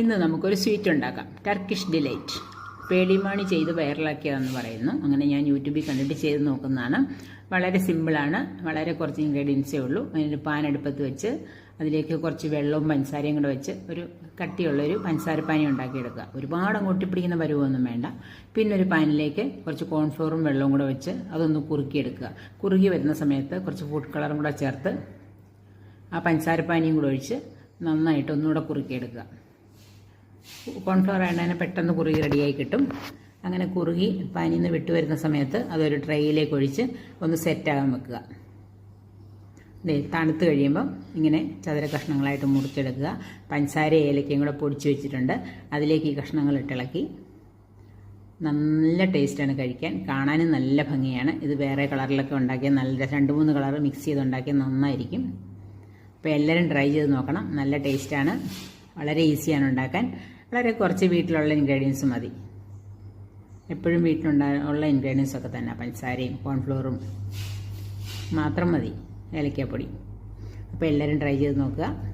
ഇന്ന് നമുക്കൊരു സ്വീറ്റ് ഉണ്ടാക്കാം. ടർക്കിഷ് ഡിലൈറ്റ് പേടിമാണി ചെയ്ത് വൈറലാക്കിയതെന്ന് പറയുന്നു. അങ്ങനെ ഞാൻ യൂട്യൂബിൽ കണ്ടിട്ട് ചെയ്ത് നോക്കുന്നതാണ്. വളരെ സിമ്പിളാണ് വളരെ കുറച്ച് ഇൻഗ്രീഡിയൻസേ ഉള്ളൂ. അതിനൊരു പാൻ അടുപ്പത്ത് വെച്ച് അതിലേക്ക് കുറച്ച് വെള്ളവും പഞ്ചസാരയും കൂടെ വെച്ച് ഒരു കട്ടിയുള്ളൊരു പഞ്ചസാരപ്പാനി ഉണ്ടാക്കിയെടുക്കുക. ഒരുപാട് അങ്ങോട്ട് പിടിക്കുന്ന പരുവൊന്നും വേണ്ട. പിന്നെ ഒരു പാനിലേക്ക് കുറച്ച് കോൺഫ്ലോറും വെള്ളവും കൂടെ വെച്ച് അതൊന്ന് കുറുക്കിയെടുക്കുക. കുറുകി വരുന്ന സമയത്ത് കുറച്ച് ഫുഡ് കളറും കൂടെ ചേർത്ത് ആ പഞ്ചസാരപ്പാനിയും കൂടെ ഒഴിച്ച് നന്നായിട്ട് ഒന്നുകൂടെ കുറുക്കിയെടുക്കുക. കോൺഫ്ലവർ ആയതിനെ പെട്ടെന്ന് കുറുകി റെഡിയായി കിട്ടും. അങ്ങനെ കുറുകി വിട്ടു വരുന്ന സമയത്ത് അതൊരു ട്രേയിലേക്ക് ഒഴിച്ച് ഒന്ന് സെറ്റാകാൻ വെക്കുക. ദേ തണുത്ത് കഴിയുമ്പം ഇങ്ങനെ ചതുര കഷ്ണങ്ങളായിട്ട് മുറിച്ചെടുക്കുക. പഞ്ചസാര ഏലക്കയും കൂടെ പൊടിച്ച് വെച്ചിട്ടുണ്ട്. അതിലേക്ക് ഈ കഷ്ണങ്ങൾ ഇട്ടിളക്കി നല്ല ടേസ്റ്റാണ് കഴിക്കാൻ. കാണാനും നല്ല ഭംഗിയാണ്. ഇത് വേറെ കളറിലൊക്കെ ഉണ്ടാക്കിയാൽ നല്ല രണ്ട് മൂന്ന് കളർ മിക്സ് ചെയ്ത് ഉണ്ടാക്കിയാൽ നന്നായിരിക്കും. അപ്പോൾ എല്ലാവരും ട്രൈ ചെയ്ത് നോക്കണം. നല്ല ടേസ്റ്റാണ് വളരെ ഈസിയാണ് ഉണ്ടാക്കാൻ. വളരെ കുറച്ച് വീട്ടിലുള്ള ഇൻഗ്രീഡിയൻസ് മതി. എപ്പോഴും വീട്ടിലുണ്ടായ ഉള്ള ഇൻഗ്രീഡിയൻസ് ഒക്കെ തന്നെ. പഞ്ചസാരയും കോൺഫ്ലോറും മാത്രം മതി. ഏലക്കാപ്പൊടി. അപ്പോൾ എല്ലാവരും ട്രൈ ചെയ്ത് നോക്കുക.